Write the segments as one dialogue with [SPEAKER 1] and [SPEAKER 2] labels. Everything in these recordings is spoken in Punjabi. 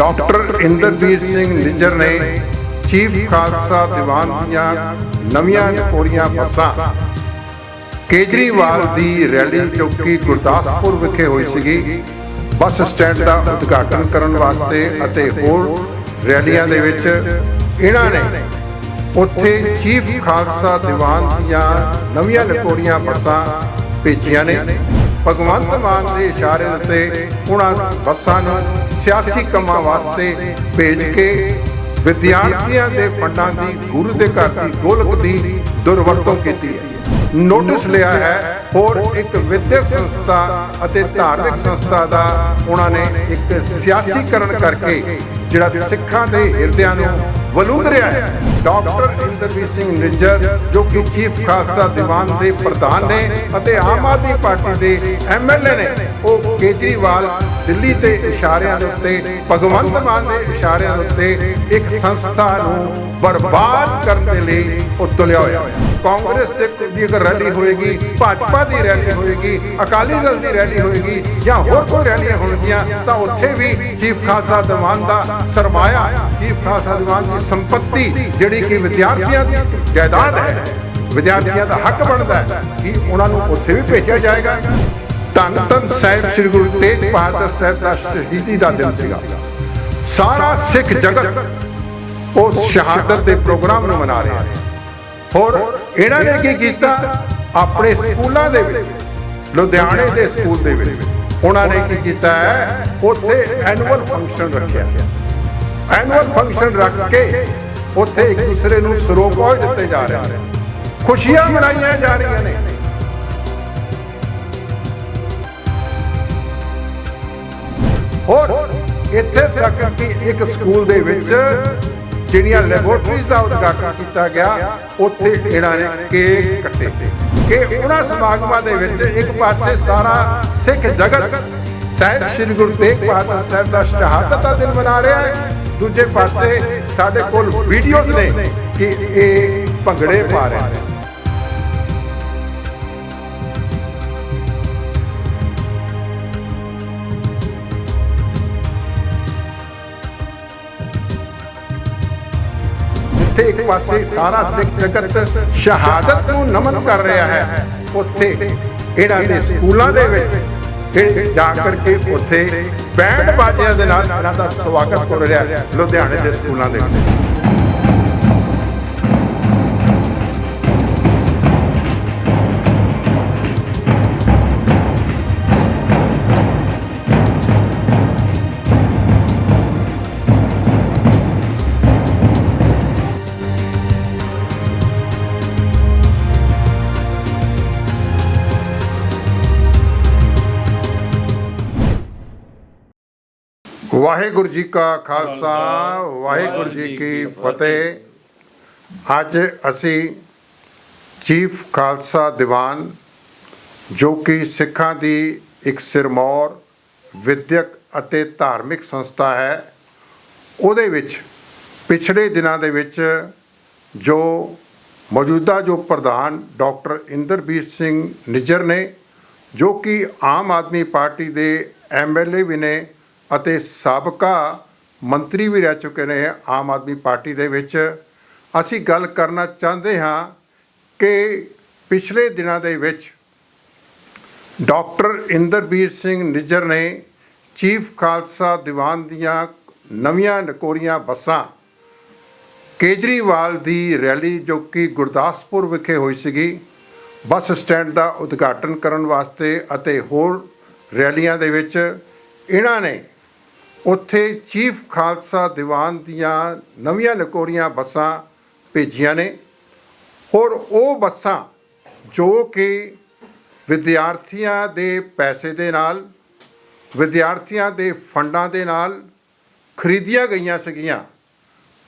[SPEAKER 1] ਡਾਕਟਰ ਇੰਦਰਜੀਤ ਸਿੰਘ ਨਿੱਜਰ ਨੇ ਚੀਫ ਖਾਲਸਾ ਦੀਵਾਨ ਦੀਆਂ ਨਵੀਆਂ ਨਕੋਰੀਆਂ ਬੱਸਾਂ। ਕੇਜਰੀਵਾਲ ਦੀ ਰੈਲੀ ਜੋ ਗੁਰਦਾਸਪੁਰ ਵਿਖੇ ਹੋਈ ਸੀਗੀ। ਬੱਸ ਸਟੈਂਡ ਦਾ ਉਦਘਾਟਨ ਕਰਨ ਵਾਸਤੇ ਅਤੇ ਹੋਰ ਰੈਲੀਆਂ ਦੇ ਵਿੱਚ ਇਹਨਾਂ ਨੇ ਉੱਥੇ ਚੀਫ ਖਾਲਸਾ ਦੀਵਾਨ ਦੀਆਂ ਨਵੀਆਂ ਨਕੋਰੀਆਂ ਬੱਸਾਂ ਭੇਜੀਆਂ ਨੇ। ਭਗਵੰਤ ਮਾਨ ਦੇ ਇਸ਼ਾਰੇ ਉੱਤੇ ਉਹਨਾਂ ਬੱਸਾਂ ਨੂੰ ਸਿਆਸੀ ਕੰਮਾਂ ਵਾਸਤੇ ਭੇਜ ਕੇ ਵਿਦਿਆਰਥੀਆਂ ਦੇ ਫੰਡਾਂ ਦੀ ਗੁਰੂ ਦੇ ਘਰ ਦੀ ਗੋਲਕ ਦੀ ਦੁਰਵਰਤੋਂ ਕੀਤੀ ਹੈ। ਨੋਟਿਸ ਲਿਆ ਹੈ, ਹੋਰ ਇੱਕ ਵਿਦਿਅਕ ਸੰਸਥਾ ਅਤੇ ਧਾਰਮਿਕ ਸੰਸਥਾ ਦਾ ਉਹਨਾਂ ਨੇ ਇੱਕ ਸਿਆਸੀਕਰਨ ਕਰਕੇ ਜਿਹੜਾ ਸਿੱਖਾਂ ਦੇ ਹਿਰਦਿਆਂ ਨੂੰ ਵਲੂਦ ਰਿਹਾ ਹੈ। ਡਾਕਟਰ ਇੰਦਰਬੀਰ ਸਿੰਘ ਨਿੱਜਰ, ਜੋ ਕਿ ਚੀਫ ਖਾਲਸਾ ਦੀਵਾਨ ਦੇ ਪ੍ਰਧਾਨ ਨੇ ਅਤੇ ਆਮ ਆਦਮੀ ਪਾਰਟੀ ਦੇ ਐਮਐਲਏ ਨੇ, ਉਹ ਕੇਜਰੀਵਾਲ ਦਿੱਲੀ ਦੇ ਇਸ਼ਾਰਿਆਂ ਦੇ ਉੱਤੇ, ਭਗਵੰਤ ਮਾਨ ਦੇ ਇਸ਼ਾਰਿਆਂ ਦੇ ਉੱਤੇ ਇੱਕ ਸੰਸਥਾ ਨੂੰ ਬਰਬਾਦ ਕਰਨ ਦੇ ਲਈ ਉਹ ਤੁਲਿਆ ਹੋਇਆ ਕਾਂਗਰਸ ਤੇ ਦੀ ਅਗਰ ਰੈਲੀ ਹੋਏਗੀ, ਭਾਜਪਾ ਦੀ ਰੈਲੀ ਹੋਏਗੀ, ਅਕਾਲੀ ਦਲ ਦੀ ਰੈਲੀ ਹੋਏਗੀ ਜਾਂ ਹੋਰ ਕੋਈ ਰੈਲੀਆਂ ਹੋਣਗੀਆਂ, ਤਾਂ ਉੱਥੇ ਵੀ ਚੀਫ ਖਾਲਸਾ ਦੀਵਾਨ ਦਾ ਸਰਮਾਇਆ, ਚੀਫ ਖਾਲਸਾ ਦੀਵਾਨ ਦੀ ਸੰਪਤੀ ਜਿਹੜੀ ਕਿ ਵਿਦਿਆਰਥੀਆਂ ਦੀ ਜਾਇਦਾਦ ਹੈ, ਵਿਦਿਆਰਥੀਆਂ ਦਾ ਹੱਕ ਬਣਦਾ ਹੈ ਕਿ ਉਹਨਾਂ ਨੂੰ ਉੱਥੇ ਵੀ ਭੇਜਿਆ ਜਾਏਗਾ। ਧੰਨ ਧੰਨ ਸਾਹਿਬ ਸ੍ਰੀ ਗੁਰੂ ਤੇਗ ਬਹਾਦਰ ਸਾਹਿਬ ਦਾ ਸ਼ਹੀਦੀ ਦਾ ਦਿਨ ਸੀਗਾ। ਸਾਰਾ ਸਿੱਖ ਜਗਤ ਉਸ ਸ਼ਹਾਦਤ ਦੇ ਪ੍ਰੋਗਰਾਮ ਨੂੰ ਮਨਾ ਰਿਹਾ ਹੋਰ ਇਹਨਾਂ ਨੇ ਕੀ ਕੀਤਾ? ਆਪਣੇ ਸਕੂਲਾਂ ਦੇ ਵਿੱਚ, ਲੁਧਿਆਣੇ ਦੇ ਸਕੂਲ ਦੇ ਵਿੱਚ, ਉਹਨਾਂ ਨੇ ਕੀ ਕੀਤਾ ਹੈ? ਉੱਥੇ ਐਨੂਅਲ ਫੰਕਸ਼ਨ ਰੱਖਿਆ। ਐਨੂਅਲ ਫੰਕਸ਼ਨ ਰੱਖ ਕੇ ਉੱਥੇ ਇੱਕ ਦੂਸਰੇ ਨੂੰ ਸਰੋਪਾਜ ਦਿੱਤੇ ਜਾ ਰਹੇ ਨੇ। ਖੁਸ਼ੀਆਂ ਮਨਾਈਆਂ ਜਾ ਰਹੀਆਂ ਨੇ। ਹੋਰ ਇੱਥੇ ਤੱਕ ਕਿ ਇੱਕ ਸਕੂਲ ਦੇ ਵਿੱਚ ਜਿਹੜੀਆਂ ਲੈਬੋਰਟਰੀਜ਼ ਦਾ ਉਦਘਾਟਨ ਕੀਤਾ ਗਿਆ, ਉੱਥੇ ਇਹਨਾਂ ਨੇ ਕੇਕ ਕੱਟੇ। ਕਿ ਉਹਨਾਂ ਸਮਾਗਮਾਂ ਦੇ ਵਿੱਚ ਇੱਕ ਪਾਸੇ ਸਾਰਾ ਸਿੱਖ ਜਗਤ ਸਾਹਿਬ ਸ੍ਰੀ ਗੁਰੂ ਤੇਗ ਬਹਾਦਰ ਸਾਹਿਬ ਦਾ ਸ਼ਹਾਦਤ ਦਾ ਦਿਨ ਮਨਾ ਰਿਹਾ ਹੈ। ਦੂਜੇ ਪਾਸੇ ਸਾਡੇ ਕੋਲ ਵੀਡੀਓਜ਼ ਨੇ ਕਿ ਇਹ ਭੰਗੜੇ ਪਾ ਰਹੇ ਨੇ। ਇੱਕ ਪਾਸੇ ਸਾਰਾ ਸਿੱਖ ਜਗਤ ਸ਼ਹਾਦਤ ਨੂੰ ਨਮਨ ਕਰ ਰਿਹਾ ਹੈ। ਉੱਥੇ ਇਹਨਾਂ ਦੇ ਸਕੂਲਾਂ ਦੇ ਵਿੱਚ ਇਹ ਜਾ ਕਰਕੇ ਉੱਥੇ ਬੈਂਡ ਬਾਜਿਆਂ ਦੇ ਨਾਲ ਇਹਨਾਂ ਦਾ ਸਵਾਗਤ ਹੋ ਰਿਹਾ ਲੁਧਿਆਣੇ ਦੇ ਸਕੂਲਾਂ ਦੇ ਵਿੱਚ। ਵਾਹਿਗੁਰੂ ਜੀ ਕਾ ਖਾਲਸਾ ਵਾਹਿਗੁਰੂ ਜੀ ਕੀ ਫਤਿਹ। ਅੱਜ ਅਸੀਂ ਚੀਫ ਖਾਲਸਾ ਦੀਵਾਨ ਜੋ ਕਿ ਸਿੱਖਾਂ ਦੀ ਇੱਕ ਸਿਰਮੌਰ ਵਿਦਿਅਕ ਅਤੇ ਧਾਰਮਿਕ ਸੰਸਥਾ ਹੈ ਉਹਦੇ ਵਿੱਚ ਪਿਛਲੇ ਦਿਨਾਂ ਦੇ ਵਿੱਚ ਜੋ ਮੌਜੂਦਾ ਜੋ ਪ੍ਰਧਾਨ ਡਾਕਟਰ ਇੰਦਰਬੀਰ ਸਿੰਘ ਨਿੱਜਰ ਨੇ ਜੋ ਕਿ ਆਮ ਆਦਮੀ ਪਾਰਟੀ ਦੇ ਐਮਐਲਏ ਵੀ ਨੇ ਅਤੇ ਸਾਬਕਾ ਮੰਤਰੀ ਵੀ ਰਹਿ ਚੁੱਕੇ ਨੇ ਆਮ ਆਦਮੀ ਪਾਰਟੀ ਦੇ ਵਿੱਚ। ਅਸੀਂ ਗੱਲ ਕਰਨਾ ਚਾਹੁੰਦੇ ਹਾਂ ਕਿ ਪਿਛਲੇ ਦਿਨਾਂ ਦੇ ਵਿੱਚ ਡਾਕਟਰ ਇੰਦਰਬੀਰ ਸਿੰਘ ਨਿੱਜਰ ਨੇ ਚੀਫ ਖਾਲਸਾ ਦੀਵਾਨ ਦੀਆਂ ਨਵੀਆਂ ਨਕੋਰੀਆਂ ਬੱਸਾਂ ਕੇਜਰੀਵਾਲ ਦੀ ਰੈਲੀ ਜੋ ਕਿ ਗੁਰਦਾਸਪੁਰ ਵਿਖੇ ਹੋਈ ਸੀਗੀ, ਬੱਸ ਸਟੈਂਡ ਦਾ ਉਦਘਾਟਨ ਕਰਨ ਵਾਸਤੇ ਅਤੇ ਹੋਰ ਰੈਲੀਆਂ ਦੇ ਵਿੱਚ ਇਹਨਾਂ ਨੇ ਉੱਥੇ ਚੀਫ ਖਾਲਸਾ ਦੀਵਾਨ ਦੀਆਂ ਨਵੀਆਂ ਨਕੋਰੀਆਂ ਬੱਸਾਂ ਭੇਜੀਆਂ ਨੇ। ਔਰ ਉਹ ਬੱਸਾਂ ਜੋ ਕਿ ਵਿਦਿਆਰਥੀਆਂ ਦੇ ਪੈਸੇ ਦੇ ਨਾਲ, ਵਿਦਿਆਰਥੀਆਂ ਦੇ ਫੰਡਾਂ ਦੇ ਨਾਲ ਖਰੀਦੀਆਂ ਗਈਆਂ ਸੀਗੀਆਂ,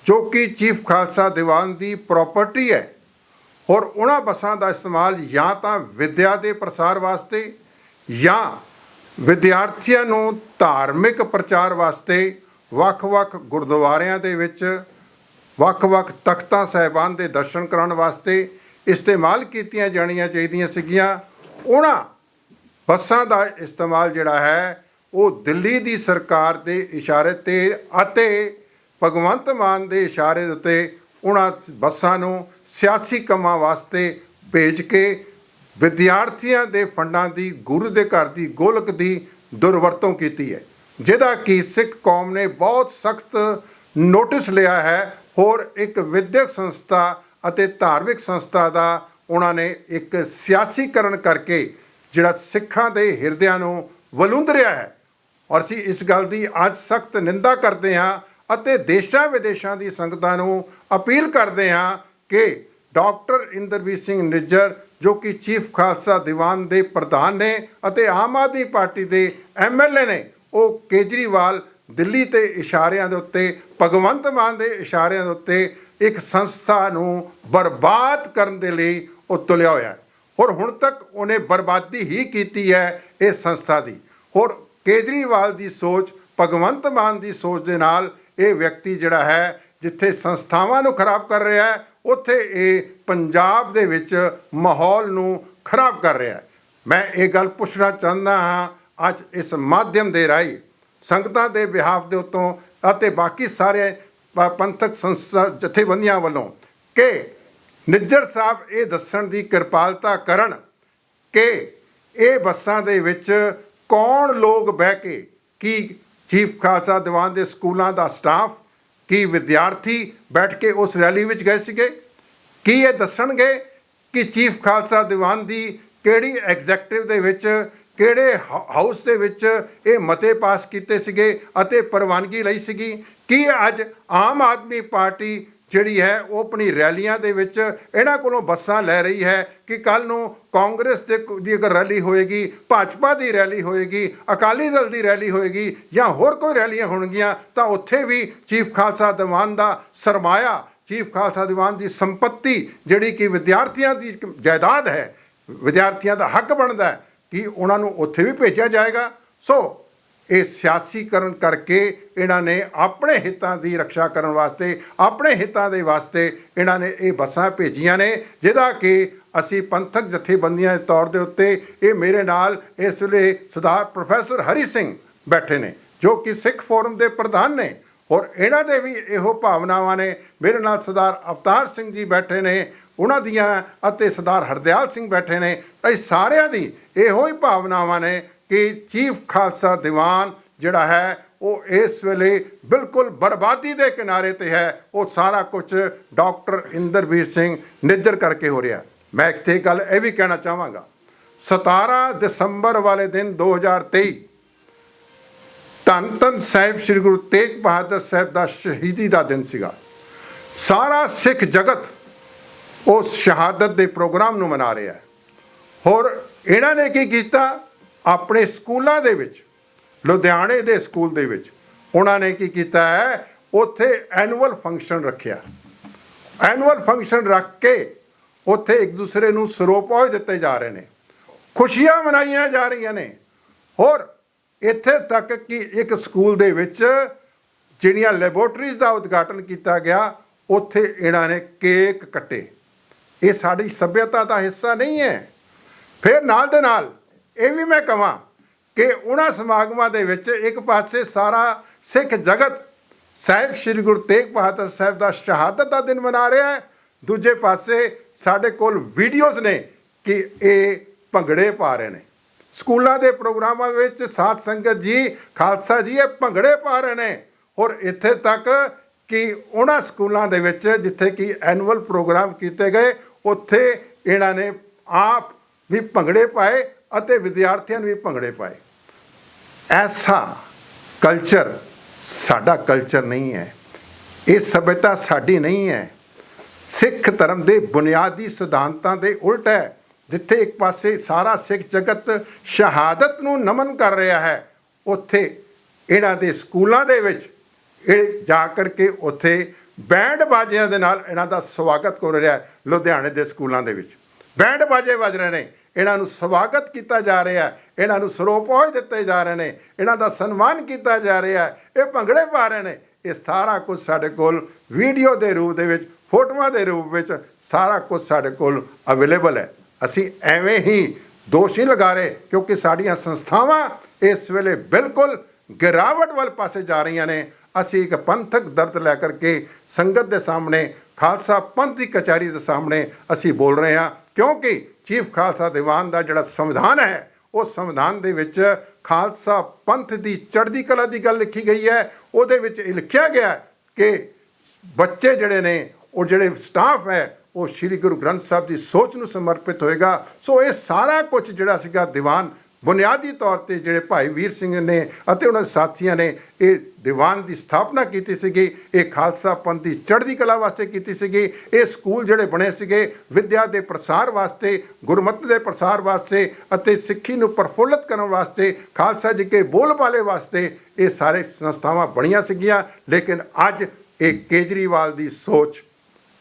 [SPEAKER 1] ਜੋ ਕਿ ਚੀਫ ਖਾਲਸਾ ਦੀਵਾਨ ਦੀ ਪ੍ਰਾਪਰਟੀ ਹੈ। ਔਰ ਉਹਨਾਂ ਬੱਸਾਂ ਦਾ ਇਸਤੇਮਾਲ ਜਾਂ ਤਾਂ ਵਿਦਿਆ ਦੇ ਪ੍ਰਸਾਰ ਵਾਸਤੇ ਜਾਂ ਵਿਦਿਆਰਥੀਆਂ ਨੂੰ ਧਾਰਮਿਕ ਪ੍ਰਚਾਰ ਵਾਸਤੇ ਵੱਖ-ਵੱਖ ਗੁਰਦੁਆਰਿਆਂ ਦੇ ਵਿੱਚ ਵੱਖ-ਵੱਖ ਤਖਤਾਂ ਸਾਹਿਬਾਨ ਦੇ ਦਰਸ਼ਨ ਕਰਾਉਣ ਵਾਸਤੇ ਇਸਤੇਮਾਲ ਕੀਤੀਆਂ ਜਾਣੀਆਂ ਚਾਹੀਦੀਆਂ ਸੀਗੀਆਂ। ਉਹਨਾਂ ਬੱਸਾਂ ਦਾ ਇਸਤੇਮਾਲ ਜਿਹੜਾ ਹੈ, ਉਹ ਦਿੱਲੀ ਦੀ ਸਰਕਾਰ ਦੇ ਇਸ਼ਾਰੇ ਤੇ ਅਤੇ ਭਗਵੰਤ ਮਾਨ ਦੇ ਇਸ਼ਾਰੇ ਦੇ ਉੱਤੇ ਉਹਨਾਂ ਬੱਸਾਂ ਨੂੰ ਸਿਆਸੀ ਕੰਮਾਂ ਵਾਸਤੇ ਭੇਜ ਕੇ ਵਿਦਿਆਰਥੀਆਂ ਦੇ ਫੰਡਾਂ ਦੀ, ਗੁਰੂ ਦੇ ਘਰ ਦੀ ਗੋਲਕ ਦੀ ਦੁਰਵਰਤੋਂ ਕੀਤੀ ਹੈ। ਜਿਹਦਾ ਕਿ ਸਿੱਖ ਕੌਮ ਨੇ ਬਹੁਤ ਸਖਤ ਨੋਟਿਸ ਲਿਆ ਹੈ। ਹੋਰ ਇੱਕ ਵਿਦਿਅਕ ਸੰਸਥਾ ਅਤੇ ਧਾਰਮਿਕ ਸੰਸਥਾ ਦਾ ਉਹਨਾਂ ਨੇ ਇੱਕ ਸਿਆਸੀਕਰਨ ਕਰਕੇ ਜਿਹੜਾ ਸਿੱਖਾਂ ਦੇ ਹਿਰਦਿਆਂ ਨੂੰ ਵਲੂੰਦਰਿਆ ਹੈ। ਔਰ ਅਸੀਂ ਇਸ ਗੱਲ ਦੀ ਅੱਜ ਸਖਤ ਨਿੰਦਾ ਕਰਦੇ ਹਾਂ ਅਤੇ ਦੇਸ਼ਾਂ ਵਿਦੇਸ਼ਾਂ ਦੀ ਸੰਗਤਾਂ ਨੂੰ ਅਪੀਲ ਕਰਦੇ ਹਾਂ ਕਿ ਡਾਕਟਰ ਇੰਦਰਵੀਰ ਸਿੰਘ ਨਿੱਜਰ ਜੋ ਕਿ ਚੀਫ ਖਾਲਸਾ ਦੀਵਾਨ ਦੇ ਪ੍ਰਧਾਨ ਨੇ ਅਤੇ ਆਮ ਆਦਮੀ ਪਾਰਟੀ ਦੇ ਐਮਐਲਏ ਨੇ, ਉਹ ਕੇਜਰੀਵਾਲ ਦਿੱਲੀ ਤੇ ਇਸ਼ਾਰਿਆਂ ਦੇ ਉੱਤੇ, ਭਗਵੰਤ ਮਾਨ ਦੇ ਇਸ਼ਾਰਿਆਂ ਦੇ ਉੱਤੇ ਇੱਕ ਸੰਸਥਾ ਨੂੰ ਬਰਬਾਦ ਕਰਨ ਦੇ ਲਈ ਉਹ ਤੁਲਿਆ ਹੋਇਆ ਔਰ ਹੁਣ ਤੱਕ ਉਹਨੇ ਬਰਬਾਦੀ ਹੀ ਕੀਤੀ ਹੈ ਇਹ ਸੰਸਥਾ ਦੀ। ਔਰ ਕੇਜਰੀਵਾਲ ਦੀ ਸੋਚ, ਭਗਵੰਤ ਮਾਨ ਦੀ ਸੋਚ ਦੇ ਨਾਲ ਇਹ ਵਿਅਕਤੀ ਜਿਹੜਾ ਹੈ, ਜਿੱਥੇ ਸੰਸਥਾਵਾਂ ਨੂੰ ਖਰਾਬ ਕਰ ਰਿਹਾ ਹੈ, ਉੱਥੇ ਇਹ ਪੰਜਾਬ ਦੇ ਵਿੱਚ ਮਾਹੌਲ ਨੂੰ ਖਰਾਬ ਕਰ ਰਿਹਾ ਹੈ। ਮੈਂ ਇਹ ਗੱਲ ਪੁੱਛਣਾ ਚਾਹੁੰਦਾ ਹਾਂ, ਅੱਜ ਇਸ ਮਾਧਿਅਮ ਦੇ ਰਾਹੀਂ, ਸੰਗਤਾਂ ਦੇ ਬਿਹਾਫ ਦੇ ਉੱਤੋਂ ਅਤੇ ਬਾਕੀ ਸਾਰੇ ਪੰਥਕ ਸੰਸਥਾ ਜਥੇਬੰਦੀਆਂ ਵੱਲੋਂ ਕਿ ਨਿੱਜਰ ਸਾਹਿਬ ਇਹ ਦੱਸਣ ਦੀ ਕਿਰਪਾਲਤਾ ਕਰਨ ਕਿ ਇਹ ਬੱਸਾਂ ਦੇ ਵਿੱਚ ਕੌਣ ਲੋਕ ਬਹਿ ਕੇ ਕੀ ਚੀਫ ਖਾਲਸਾ ਦੀਵਾਨ ਦੇ ਸਕੂਲਾਂ ਦਾ ਸਟਾਫ, ਕੀ ਵਿਦਿਆਰਥੀ ਬੈਠ ਕੇ ਉਸ ਰੈਲੀ ਵਿੱਚ ਗਏ ਸੀਗੇ? ਕੀ ਇਹ ਦੱਸਣਗੇ ਕਿ ਚੀਫ ਖਾਲਸਾ ਦੀਵਾਨ ਦੀ ਕਿਹੜੀ ਐਗਜ਼ੈਕਟਿਵ ਦੇ ਵਿੱਚ, ਕਿਹੜੇ ਹਾ- ਹਾਊਸ ਦੇ ਵਿੱਚ ਇਹ ਮਤੇ ਪਾਸ ਕੀਤੇ ਸੀਗੇ ਅਤੇ ਪ੍ਰਵਾਨਗੀ ਲਈ ਸੀਗੀ? ਕੀ ਅੱਜ ਆਮ ਆਦਮੀ ਪਾਰਟੀ ਜਿਹੜੀ ਹੈ ਉਹ ਆਪਣੀ ਰੈਲੀਆਂ ਦੇ ਵਿੱਚ ਇਹਨਾਂ ਕੋਲੋਂ ਬੱਸਾਂ ਲੈ ਰਹੀ ਹੈ ਕਿ ਕੱਲ ਨੂੰ ਕਾਂਗਰਸ ਦੇ ਦੀ ਅਗਰ ਰੈਲੀ ਹੋਏਗੀ, ਭਾਜਪਾ ਦੀ ਰੈਲੀ ਹੋਏਗੀ, ਅਕਾਲੀ ਦਲ ਦੀ ਰੈਲੀ ਹੋਏਗੀ ਜਾਂ ਹੋਰ ਕੋਈ ਰੈਲੀਆਂ ਹੋਣਗੀਆਂ, ਤਾਂ ਉੱਥੇ ਵੀ ਚੀਫ ਖਾਲਸਾ ਦੀਵਾਨ ਦਾ ਸਰਮਾਇਆ ਚੀਫ ਖਾਲਸਾ ਦੀਵਾਨ ਦੀ ਸੰਪਤੀ ਜਿਹੜੀ ਕਿ ਵਿਦਿਆਰਥੀਆਂ ਦੀ ਜਾਇਦਾਦ ਹੈ, ਵਿਦਿਆਰਥੀਆਂ ਦਾ ਹੱਕ ਬਣਦਾ ਹੈ ਕਿ ਉਹਨਾਂ ਨੂੰ ਉੱਥੇ ਵੀ ਭੇਜਿਆ ਜਾਏਗਾ। ਸੋ ਇਹ ਸਿਆਸੀਕਰਨ ਕਰਕੇ ਇਹਨਾਂ ਨੇ ਆਪਣੇ ਹਿੱਤਾਂ ਦੀ ਰੱਖਿਆ ਕਰਨ ਵਾਸਤੇ, ਆਪਣੇ ਹਿੱਤਾਂ ਦੇ ਵਾਸਤੇ ਇਹਨਾਂ ਨੇ ਇਹ ਬੱਸਾਂ ਭੇਜੀਆਂ ਨੇ, ਜਿਹਦਾ ਕਿ ਅਸੀਂ ਪੰਥਕ ਜਥੇਬੰਦੀਆਂ ਦੇ ਤੌਰ ਦੇ ਉੱਤੇ ਇਹ ਮੇਰੇ ਨਾਲ ਇਸ ਵੇਲੇ ਸਰਦਾਰ ਪ੍ਰੋਫੈਸਰ ਹਰੀ ਸਿੰਘ ਬੈਠੇ ਨੇ, ਜੋ ਕਿ ਸਿੱਖ ਫੋਰਮ ਦੇ ਪ੍ਰਧਾਨ ਨੇ। ਔਰ ਇਹਨਾਂ ਦੇ ਵੀ ਇਹੋ ਭਾਵਨਾਵਾਂ ਨੇ। ਮੇਰੇ ਨਾਲ ਸਰਦਾਰ ਅਵਤਾਰ ਸਿੰਘ ਜੀ ਬੈਠੇ ਨੇ, ਉਹਨਾਂ ਦੀਆਂ ਅਤੇ ਸਰਦਾਰ ਹਰਦਿਆਲ ਸਿੰਘ ਬੈਠੇ ਨੇ। ਇਹ ਸਾਰਿਆਂ ਦੀ ਇਹੋ ਹੀ ਭਾਵਨਾਵਾਂ ਨੇ ਕਿ ਚੀਫ ਖਾਲਸਾ ਦੀਵਾਨ ਜਿਹੜਾ ਹੈ, ਉਹ ਇਸ ਵੇਲੇ ਬਿਲਕੁਲ ਬਰਬਾਦੀ ਦੇ ਕਿਨਾਰੇ ਤੇ ਹੈ। ਉਹ ਸਾਰਾ ਕੁਝ ਡਾਕਟਰ ਇੰਦਰਵੀਰ ਸਿੰਘ ਨਿੱਜਰ ਕਰਕੇ ਹੋ ਰਿਹਾ। ਮੈਂ ਇੱਥੇ ਗੱਲ ਇਹ ਵੀ ਕਹਿਣਾ ਚਾਹਾਂਗਾ 17 ਦਸੰਬਰ ਵਾਲੇ ਦਿਨ 2023 ਧੰਨ ਧੰਨ ਸਾਹਿਬ ਸ੍ਰੀ ਗੁਰੂ ਤੇਗ ਬਹਾਦਰ ਸਾਹਿਬ ਦਾ ਸ਼ਹੀਦੀ ਦਾ ਦਿਨ ਸੀਗਾ। ਸਾਰਾ ਸਿੱਖ ਜਗਤ ਉਸ ਸ਼ਹਾਦਤ ਦੇ ਪ੍ਰੋਗਰਾਮ ਨੂੰ ਮਨਾ ਰਿਹਾ ਹੈ। ਹੋਰ ਇਹਨਾਂ ਨੇ ਕੀ ਕੀਤਾ? ਆਪਣੇ ਸਕੂਲਾਂ ਦੇ ਵਿੱਚ, ਲੁਧਿਆਣੇ ਦੇ ਸਕੂਲ ਦੇ ਵਿੱਚ, ਉਹਨਾਂ ਨੇ ਕੀ ਕੀਤਾ ਹੈ? ਉੱਥੇ ਐਨੂਅਲ ਫੰਕਸ਼ਨ ਰੱਖਿਆ। ਐਨੂਅਲ ਫੰਕਸ਼ਨ ਰੱਖ ਕੇ ਉੱਥੇ ਇੱਕ ਦੂਸਰੇ ਨੂੰ ਸਰੋਪਾਏ ਦਿੱਤੇ ਜਾ ਰਹੇ ਨੇ। ਖੁਸ਼ੀਆਂ ਮਨਾਈਆਂ ਜਾ ਰਹੀਆਂ ਨੇ। ਹੋਰ ਇੱਥੇ ਤੱਕ ਕਿ ਇੱਕ ਸਕੂਲ ਦੇ ਵਿੱਚ ਜਿਹੜੀਆਂ ਲੈਬੋਰਟਰੀਜ਼ ਦਾ ਉਦਘਾਟਨ ਕੀਤਾ ਗਿਆ, ਉੱਥੇ ਇਹਨਾਂ ਨੇ ਕੇਕ ਕੱਟੇ। ਇਹ ਸਾਡੀ ਸੱਭਿਅਤਾ ਦਾ ਹਿੱਸਾ ਨਹੀਂ ਹੈ। ਫਿਰ ਨਾਲ ਦੇ ਨਾਲ ਇਹ ਵੀ ਮੈਂ ਕਹਾਂ ਕਿ ਉਹਨਾਂ ਸਮਾਗਮਾਂ ਦੇ ਵਿੱਚ ਇੱਕ ਪਾਸੇ ਸਾਰਾ ਸਿੱਖ ਜਗਤ ਸਾਹਿਬ ਸ੍ਰੀ ਗੁਰੂ ਤੇਗ ਬਹਾਦਰ ਸਾਹਿਬ ਦਾ ਸ਼ਹਾਦਤ ਦਾ ਦਿਨ ਮਨਾ ਰਿਹਾ ਹੈ। ਦੂਜੇ ਪਾਸੇ ਸਾਡੇ ਕੋਲ ਵੀਡੀਓਜ਼ ਨੇ ਕਿ ਇਹ ਭੰਗੜੇ ਪਾ ਰਹੇ ਨੇ। ਸਕੂਲਾਂ ਦੇ ਪ੍ਰੋਗਰਾਮਾਂ ਵਿੱਚ ਸਾਧ ਸੰਗਤ ਜੀ, ਖਾਲਸਾ ਜੀ, ਇਹ ਭੰਗੜੇ ਪਾ ਰਹੇ ਨੇ। ਔਰ ਇੱਥੇ ਤੱਕ ਕਿ ਉਹਨਾਂ ਸਕੂਲਾਂ ਦੇ ਵਿੱਚ ਜਿੱਥੇ ਕਿ ਐਨੂਅਲ ਪ੍ਰੋਗਰਾਮ ਕੀਤੇ ਗਏ, ਉੱਥੇ ਇਹਨਾਂ ਨੇ ਆਪ ਵੀ ਭੰਗੜੇ ਪਾਏ ਅਤੇ ਵਿਦਿਆਰਥੀਆਂ ਨੂੰ ਵੀ ਭੰਗੜੇ ਪਾਏ। ਐਸਾ ਕਲਚਰ ਸਾਡਾ ਕਲਚਰ ਨਹੀਂ ਹੈ। ਇਹ ਸਭਿਅਤਾ ਸਾਡੀ ਨਹੀਂ ਹੈ। ਸਿੱਖ ਧਰਮ ਦੇ ਬੁਨਿਆਦੀ ਸਿਧਾਂਤਾਂ ਦੇ ਉਲਟ ਹੈ। ਜਿੱਥੇ ਇੱਕ ਪਾਸੇ ਸਾਰਾ ਸਿੱਖ ਜਗਤ ਸ਼ਹਾਦਤ ਨੂੰ ਨਮਨ ਕਰ ਰਿਹਾ ਹੈ, ਉੱਥੇ ਇਹਨਾਂ ਦੇ ਸਕੂਲਾਂ ਦੇ ਵਿੱਚ ਇਹ ਜਾ ਕਰਕੇ ਉੱਥੇ ਬੈਂਡ ਬਾਜਿਆਂ ਦੇ ਨਾਲ ਇਹਨਾਂ ਦਾ ਸਵਾਗਤ ਕਰ ਰਿਹਾ ਹੈ, ਲੁਧਿਆਣੇ ਦੇ ਸਕੂਲਾਂ ਦੇ ਵਿੱਚ। ਬੈਂਡ ਬਾਜੇ ਵੱਜ ਰਹੇ ਨੇ, ਇਹਨਾਂ ਨੂੰ ਸਵਾਗਤ ਕੀਤਾ ਜਾ ਰਿਹਾ ਹੈ, ਇਹਨਾਂ ਨੂੰ ਸਰੋਪੋਜ ਦਿੱਤੇ ਜਾ ਰਹੇ ਨੇ, ਇਹਨਾਂ ਦਾ ਸਨਮਾਨ ਕੀਤਾ ਜਾ ਰਿਹਾ ਹੈ, ਇਹ ਭੰਗੜੇ ਪਾ ਰਹੇ ਨੇ। ਇਹ ਸਾਰਾ ਕੁਝ ਸਾਡੇ ਕੋਲ ਵੀਡੀਓ ਦੇ ਰੂਪ ਦੇ ਵਿੱਚ, ਫੋਟੋਆਂ ਦੇ ਰੂਪ ਵਿੱਚ ਸਾਰਾ ਕੁਝ ਸਾਡੇ ਕੋਲ ਅਵੇਲੇਬਲ ਹੈ। ਅਸੀਂ ਐਵੇਂ ਹੀ ਦੋਸ਼ ਨਹੀਂ ਲਗਾ ਰਹੇ ਕਿਉਂਕਿ ਸਾਡੀਆਂ ਸੰਸਥਾਵਾਂ ਇਸ ਵੇਲੇ ਬਿਲਕੁਲ ਗਿਰਾਵਟ ਵੱਲ ਪਾਸੇ ਜਾ ਰਹੀਆਂ ਨੇ। ਅਸੀਂ ਇੱਕ ਪੰਥਕ ਦਰਦ ਲੈ ਕਰਕੇ ਸੰਗਤ ਦੇ ਸਾਹਮਣੇ, ਖਾਲਸਾ ਪੰਥ ਦੀ ਕਚਹਿਰੀ ਦੇ ਸਾਹਮਣੇ ਅਸੀਂ ਬੋਲ ਰਹੇ ਹਾਂ ਕਿਉਂਕਿ ਚੀਫ ਖਾਲਸਾ ਦੀਵਾਨ ਦਾ ਜਿਹੜਾ ਸੰਵਿਧਾਨ ਹੈ, ਉਹ ਸੰਵਿਧਾਨ ਦੇ ਵਿੱਚ ਖਾਲਸਾ ਪੰਥ ਦੀ ਚੜ੍ਹਦੀ ਕਲਾ ਦੀ ਗੱਲ ਲਿਖੀ ਗਈ ਹੈ। ਉਹਦੇ ਵਿੱਚ ਇਹ ਲਿਖਿਆ ਗਿਆ ਕਿ ਬੱਚੇ ਜਿਹੜੇ ਨੇ, ਉਹ ਜਿਹੜੇ ਸਟਾਫ ਹੈ ਉਹ ਸ੍ਰੀ ਗੁਰੂ ਗ੍ਰੰਥ ਸਾਹਿਬ ਦੀ ਸੋਚ ਨੂੰ ਸਮਰਪਿਤ ਹੋਏਗਾ। ਸੋ ਇਹ ਸਾਰਾ ਕੁਝ ਜਿਹੜਾ ਸੀਗਾ ਦੀਵਾਨ ਬੁਨਿਆਦੀ ਤੌਰ ਤੇ ਜਿਹੜੇ ਭਾਈ ਵੀਰ ਸਿੰਘ ਨੇ ਅਤੇ ਉਹਨਾਂ ਦੇ ਸਾਥੀਆਂ ਨੇ ਇਹ ਦੀਵਾਨ ਦੀ ਸਥਾਪਨਾ ਕੀਤੀ ਸੀਗੀ। ਇਹ ਖਾਲਸਾ ਪੰਥ ਦੀ ਚੜ੍ਹਦੀ ਕਲਾ ਵਾਸਤੇ ਕੀਤੀ ਸੀਗੀ। ਇਹ ਸਕੂਲ ਜਿਹੜੇ ਬਣੇ ਸੀਗੇ ਵਿਦਿਆ ਦੇ ਪ੍ਰਸਾਰ ਵਾਸਤੇ, ਗੁਰਮਤਿ ਦੇ ਪ੍ਰਸਾਰ ਵਾਸਤੇ ਅਤੇ ਸਿੱਖੀ ਨੂੰ ਪ੍ਰਫੁੱਲਤ ਕਰਨ ਵਾਸਤੇ, ਖਾਲਸਾ ਜੀ ਕੇ ਬੋਲਬਾਲੇ ਵਾਸਤੇ ਇਹ ਸਾਰੇ ਸੰਸਥਾਵਾਂ ਬਣੀਆਂ ਸੀਗੀਆਂ। ਲੇਕਿਨ ਅੱਜ ਇਹ ਕੇਜਰੀਵਾਲ ਦੀ ਸੋਚ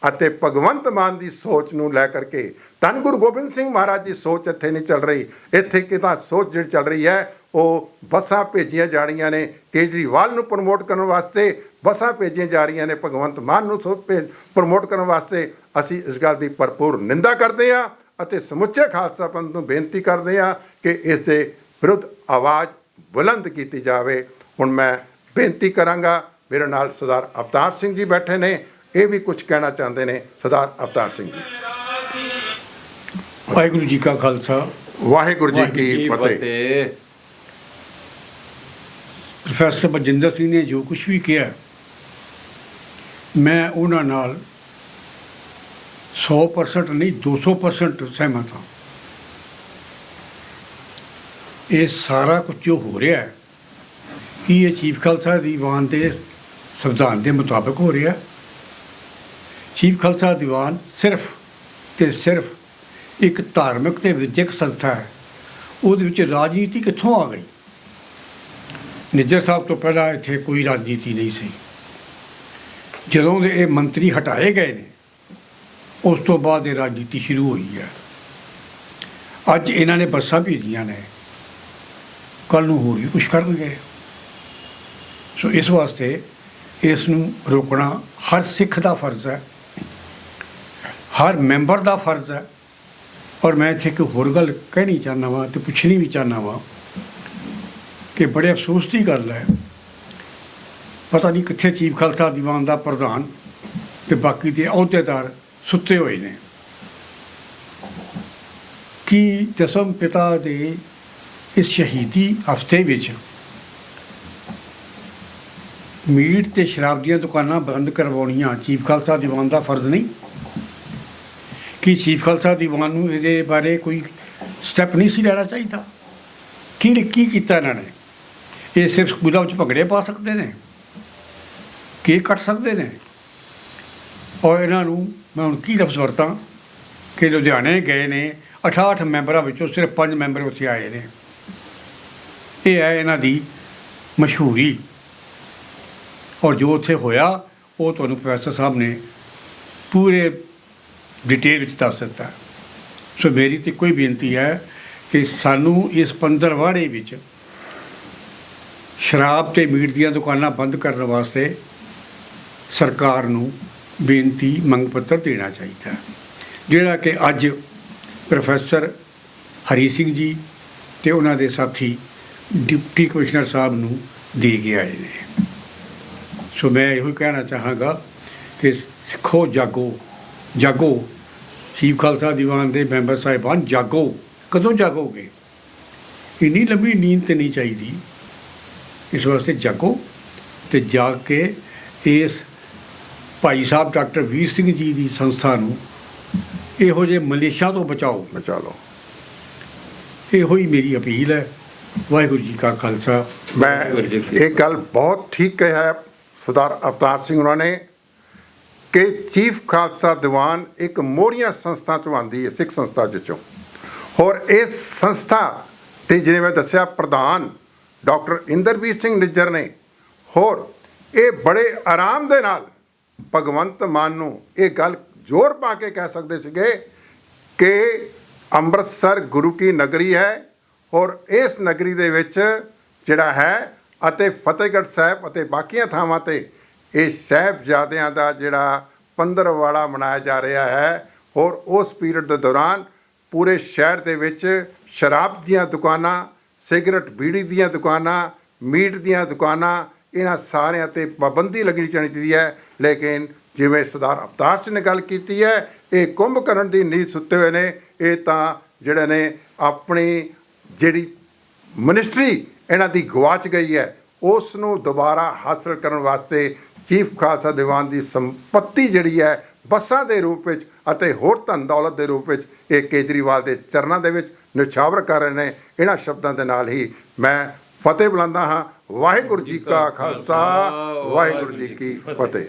[SPEAKER 1] ਅਤੇ ਭਗਵੰਤ ਮਾਨ ਦੀ ਸੋਚ ਨੂੰ ਲੈ ਕਰਕੇ ਧੰਨ ਗੁਰੂ ਗੋਬਿੰਦ ਸਿੰਘ ਮਹਾਰਾਜ ਦੀ ਸੋਚ ਇੱਥੇ ਨਹੀਂ ਚੱਲ ਰਹੀ। ਇੱਥੇ ਕਿਤਾ ਸੋਚ ਜਿਹੜੀ ਚੱਲ ਰਹੀ ਹੈ, ਉਹ ਬੱਸਾਂ ਭੇਜੀਆਂ ਜਾ ਰਹੀਆਂ ਨੇ। ਕੇਜਰੀਵਾਲ ਨੂੰ ਪ੍ਰਮੋਟ ਕਰਨ ਵਾਸਤੇ ਬੱਸਾਂ ਭੇਜੀਆਂ ਜਾ ਰਹੀਆਂ ਨੇ। ਭਗਵੰਤ ਮਾਨ ਨੂੰ ਸੋ ਪ੍ਰਮੋਟ ਕਰਨ ਵਾਸਤੇ ਅਸੀਂ ਇਸ ਗੱਲ ਦੀ ਭਰਪੂਰ ਨਿੰਦਾ ਕਰਦੇ ਹਾਂ ਅਤੇ ਸਮੁੱਚੇ ਖਾਲਸਾ ਪੰਥ ਨੂੰ ਬੇਨਤੀ ਕਰਦੇ ਹਾਂ ਕਿ ਇਸ ਦੇ ਵਿਰੁੱਧ ਆਵਾਜ਼ ਬੁਲੰਦ ਕੀਤੀ ਜਾਵੇ। ਹੁਣ ਮੈਂ ਬੇਨਤੀ ਕਰਾਂਗਾ, ਮੇਰੇ ਨਾਲ ਸਰਦਾਰ ਅਵਤਾਰ ਸਿੰਘ ਜੀ ਬੈਠੇ ਨੇ। ਇਹ ਵੀ ਕੁਝ ਕਹਿਣਾ ਚਾਹੁੰਦੇ ਨੇ ਸਰਦਾਰ ਅਵਤਾਰ ਸਿੰਘ ਜੀ।
[SPEAKER 2] ਵਾਹਿਗੁਰੂ ਜੀ ਕਾ ਖਾਲਸਾ।
[SPEAKER 1] ਵਾਹਿਗੁਰੂ ਜੀ ਕੀ ਫਤਿਹ।
[SPEAKER 2] ਪ੍ਰੋਫੈਸਰ ਬਜਿੰਦਰ ਸਿੰਘ ਨੇ ਜੋ ਕੁਝ ਵੀ ਕਿਹਾ ਮੈਂ ਉਹਨਾਂ ਨਾਲ 100% ਨਹੀਂ 200% ਸਹਿਮਤ ਹਾਂ। ਇਹ ਸਾਰਾ ਕੁਝ ਜੋ ਹੋ ਰਿਹਾ ਹੈ ਕੀ ਇਹ ਚੀਫ ਖਾਲਸਾ ਦੀਵਾਨ ਦੇ ਸੰਵਿਧਾਨ ਦੇ ਮੁਤਾਬਕ ਹੋ ਰਿਹਾ ਚੀਫ ਖਾਲਸਾ ਦੀਵਾਨ ਸਿਰਫ ਤੇ ਸਿਰਫ ਇੱਕ ਧਾਰਮਿਕ ਤੇ ਵਿਦਿਅਕ ਸੰਸਥਾ ਹੈ। ਉਹਦੇ ਵਿੱਚ ਰਾਜਨੀਤੀ ਕਿੱਥੋਂ ਆ ਗਈ? ਨਿੱਜਰ ਸਾਹਿਬ ਤੋਂ ਪਹਿਲਾਂ ਇੱਥੇ ਕੋਈ ਰਾਜਨੀਤੀ ਨਹੀਂ ਸੀ। ਜਦੋਂ ਦੇ ਇਹ ਮੰਤਰੀ ਹਟਾਏ ਗਏ ਨੇ, ਉਸ ਤੋਂ ਬਾਅਦ ਇਹ ਰਾਜਨੀਤੀ ਸ਼ੁਰੂ ਹੋਈ ਹੈ। ਅੱਜ ਇਹਨਾਂ ਨੇ ਬੱਸਾਂ ਭੇਜੀਆਂ ਨੇ। ਕੱਲ ਨੂੰ ਹੋਰ ਵੀ ਕੁਝ ਕਰਨਗੇ। ਸੋ ਇਸ ਵਾਸਤੇ ਇਸ ਨੂੰ ਰੋਕਣਾ ਹਰ ਸਿੱਖ ਦਾ ਫਰਜ਼ ਹੈ। ਹਰ ਮੈਂਬਰ ਦਾ ਫਰਜ਼ ਹੈ। ਔਰ ਮੈਂ ਇੱਥੇ ਇੱਕ ਹੋਰ ਗੱਲ ਕਹਿਣੀ ਚਾਹੁੰਦਾ ਵਾਂ ਤੇ ਪੁੱਛਣੀ ਵੀ ਚਾਹੁੰਦਾ ਵਾਂ ਕਿ ਬੜੇ ਅਫਸੋਸ ਦੀ ਗੱਲ ਹੈ। ਪਤਾ ਨਹੀਂ ਕਿੱਥੇ ਚੀਫ ਖਾਲਸਾ ਦੀਵਾਨ ਦਾ ਪ੍ਰਧਾਨ ਤੇ ਬਾਕੀ ਦੇ ਅਹੁਦੇਦਾਰ ਸੁੱਤੇ ਹੋਏ ਨੇ। ਕਿ ਦਸਮ ਪਿਤਾ ਦੇ ਇਸ ਸ਼ਹੀਦੀ ਹਫ਼ਤੇ ਵਿੱਚ ਮੀਟ ਤੇ ਸ਼ਰਾਬ ਦੀਆਂ ਦੁਕਾਨਾਂ ਬੰਦ ਕਰਵਾਉਣੀਆਂ ਚੀਫ ਖਾਲਸਾ ਦੀਵਾਨ ਦਾ ਫਰਜ਼ ਨਹੀਂ? ਕਿ ਚੀਫ ਖਾਲਸਾ ਦੀਵਾਨ ਨੂੰ ਇਹਦੇ ਬਾਰੇ ਕੋਈ ਸਟੈਪ ਨਹੀਂ ਸੀ ਲੈਣਾ ਚਾਹੀਦਾ। ਕੀ ਕੀ ਕੀਤਾ ਇਹਨਾਂ ਨੇ? ਇਹ ਸਿਰਫ ਸਕੂਲਾਂ ਵਿੱਚ ਭੰਗੜੇ ਪਾ ਸਕਦੇ ਨੇ? ਕੀ ਕੱਟ ਸਕਦੇ ਨੇ? ਔਰ ਇਹਨਾਂ ਨੂੰ ਮੈਂ ਹੁਣ ਕੀ ਲਫ਼ਜ਼ ਵਰਤਾਂ ਕਿ ਲੁਧਿਆਣੇ ਗਏ ਨੇ 68 ਮੈਂਬਰਾਂ ਵਿੱਚੋਂ ਸਿਰਫ 5 ਮੈਂਬਰ ਉੱਥੇ ਆਏ ਨੇ। ਇਹ ਹੈ ਇਹਨਾਂ ਦੀ ਮਸ਼ਹੂਰੀ। ਔਰ ਜੋ ਉੱਥੇ ਹੋਇਆ, ਉਹ ਤੁਹਾਨੂੰ ਪ੍ਰੋਫੈਸਰ ਸਾਹਿਬ ਨੇ ਪੂਰੇ ਡਿਟੇਲ ਵਿੱਚ ਦੱਸ ਦਿੱਤਾ। ਸੋ ਮੇਰੀ ਤੇ ਕੋਈ ਬੇਨਤੀ ਹੈ ਕਿ ਸਾਨੂੰ ਇਸ ਪੰਦਰਵਾੜੇ ਵਿੱਚ ਸ਼ਰਾਬ ਤੇ ਮੀਟ ਦੀਆਂ ਦੁਕਾਨਾਂ ਬੰਦ ਕਰਨ ਵਾਸਤੇ ਸਰਕਾਰ ਨੂੰ ਬੇਨਤੀ, ਮੰਗ ਪੱਤਰ ਦੇਣਾ ਚਾਹੀਦਾ। ਜਿਹੜਾ ਕਿ ਅੱਜ ਪ੍ਰੋਫੈਸਰ ਹਰੀ ਸਿੰਘ ਜੀ ਤੇ ਉਹਨਾਂ ਦੇ ਸਾਥੀ ਡਿਪਟੀ ਕਮਿਸ਼ਨਰ ਸਾਹਿਬ ਨੂੰ ਦੇ ਕੇ ਆਏ ਨੇ। ਸੋ ਮੈਂ ਇਹੋ ਹੀ ਕਹਿਣਾ ਚਾਹਾਂਗਾ ਕਿ ਸਿੱਖੋ, ਜਾਗੋ। ਜਾਗੋ। ਚੀਫ ਖਾਲਸਾ ਦੀਵਾਨ ਦੇ ਮੈਂਬਰ ਸਾਹਿਬਾਨ ਜਾਗੋ। ਕਦੋਂ ਜਾਗੋਗੇ? ਇੰਨੀ ਲੰਬੀ ਨੀਂਦ ਤੇ ਨਹੀਂ ਚਾਹੀਦੀ। ਇਸ ਵਾਸਤੇ ਜਾਗੋ ਤੇ ਜਾਗ ਕੇ ਇਸ ਭਾਈ ਸਾਹਿਬ ਡਾਕਟਰ ਵੀਰ ਸਿੰਘ ਜੀ ਦੀ ਸੰਸਥਾ ਨੂੰ ਇਹੋ ਜਿਹੇ ਮਲੇਸ਼ਾ ਤੋਂ ਬਚਾਓ।
[SPEAKER 1] ਬਚਾ ਲਓ
[SPEAKER 2] ਇਹੋ ਹੀ ਮੇਰੀ ਅਪੀਲ ਹੈ। ਵਾਹਿਗੁਰੂ ਜੀ ਕਾ ਖਾਲਸਾ।
[SPEAKER 1] ਮੈਂ
[SPEAKER 2] ਜੀ।
[SPEAKER 1] ਇਹ ਗੱਲ ਬਹੁਤ ਠੀਕ ਕਿਹਾ ਸਰਦਾਰ ਅਵਤਾਰ ਸਿੰਘ ਉਹਨਾਂ ਨੇ। ਕਿ ਚੀਫ ਖਾਲਸਾ ਦੀਵਾਨ ਇੱਕ ਮੋਰੀਆਂ ਸੰਸਥਾ ਚੋਂ ਆਉਂਦੀ ਹੈ, ਸਿੱਖ ਸੰਸਥਾ ਵਿੱਚੋਂ। ਔਰ ਇਸ ਸੰਸਥਾ ਤੇ ਜਿਵੇਂ ਮੈਂ ਦੱਸਿਆ, ਪ੍ਰਧਾਨ ਡਾਕਟਰ ਇੰਦਰਵੀਰ ਸਿੰਘ ਨਿੱਜਰ ਨੇ, ਹੋਰ ਇਹ ਬੜੇ ਆਰਾਮ ਦੇ ਨਾਲ ਭਗਵੰਤ ਮਾਨ ਨੂੰ ਇਹ ਗੱਲ ਜ਼ੋਰ ਪਾ ਕੇ ਕਹਿ ਸਕਦੇ ਸੀਗੇ ਕਿ ਅੰਮ੍ਰਿਤਸਰ ਗੁਰੂ ਕੀ ਨਗਰੀ ਹੈ ਔਰ ਇਸ ਨਗਰੀ ਦੇ ਵਿੱਚ ਜਿਹੜਾ ਹੈ ਅਤੇ ਫਤਿਹਗੜ੍ਹ ਸਾਹਿਬ ਅਤੇ ਬਾਕੀਆਂ ਥਾਵਾਂ ਤੇ ਇਹ ਸਾਹਿਬਜ਼ਾਦਿਆਂ ਦਾ ਜਿਹੜਾ ਪੰਦਰਵਾੜਾ ਮਨਾਇਆ ਜਾ ਰਿਹਾ ਹੈ ਔਰ ਉਸ ਪੀਰੀਅਡ ਦੇ ਦੌਰਾਨ ਪੂਰੇ ਸ਼ਹਿਰ ਦੇ ਵਿੱਚ ਸ਼ਰਾਬ ਦੀਆਂ ਦੁਕਾਨਾਂ, ਸਿਗਰਟ ਬੀੜੀ ਦੀਆਂ ਦੁਕਾਨਾਂ, ਮੀਟ ਦੀਆਂ ਦੁਕਾਨਾਂ, ਇਹਨਾਂ ਸਾਰਿਆਂ ਤੇ ਪਾਬੰਦੀ ਲੱਗਣੀ ਚਾਹੀਦੀ ਹੈ। ਲੇਕਿਨ ਜਿਵੇਂ ਸਰਦਾਰ ਅਵਤਾਰ ਸਿੰਘ ਨੇ ਗੱਲ ਕੀਤੀ ਹੈ, ਇਹ ਕੁੰਭ ਕਰਨ ਦੀ ਨੀਂਦ ਸੁੱਤੇ ਹੋਏ ਨੇ, ਇਹ ਤਾਂ ਜਿਹੜੇ ਨੇ ਆਪਣੀ ਜਿਹੜੀ ਮਿਨਿਸਟਰੀ ਇਹਨਾਂ ਦੀ ਗਵਾਚ ਗਈ ਹੈ, ਉਸ ਨੂੰ ਦੁਬਾਰਾ ਹਾਸਲ ਕਰਨ ਵਾਸਤੇ ਚੀਫ ਖਾਲਸਾ ਦੀਵਾਨ ਦੀ ਸੰਪਤੀ ਜਿਹੜੀ ਹੈ ਬੱਸਾਂ ਦੇ ਰੂਪ ਵਿੱਚ ਅਤੇ ਹੋਰ ਧਨ ਦੌਲਤ ਦੇ ਰੂਪ ਵਿੱਚ ਇਹ ਕੇਜਰੀਵਾਲ ਦੇ ਚਰਨਾਂ ਦੇ ਵਿੱਚ ਨਿਛਾਵਰ ਕਰ ਰਹੇ ਨੇ, ਇਹਨਾਂ ਸ਼ਬਦਾਂ ਦੇ ਨਾਲ ਹੀ ਮੈਂ ਫਤਿਹ ਬੁਲਾਉਂਦਾ ਹਾਂ। ਵਾਹਿਗੁਰੂ ਜੀ ਕਾ ਖਾਲਸਾ, ਵਾਹਿਗੁਰੂ ਜੀ ਕੀ ਫਤਿਹ।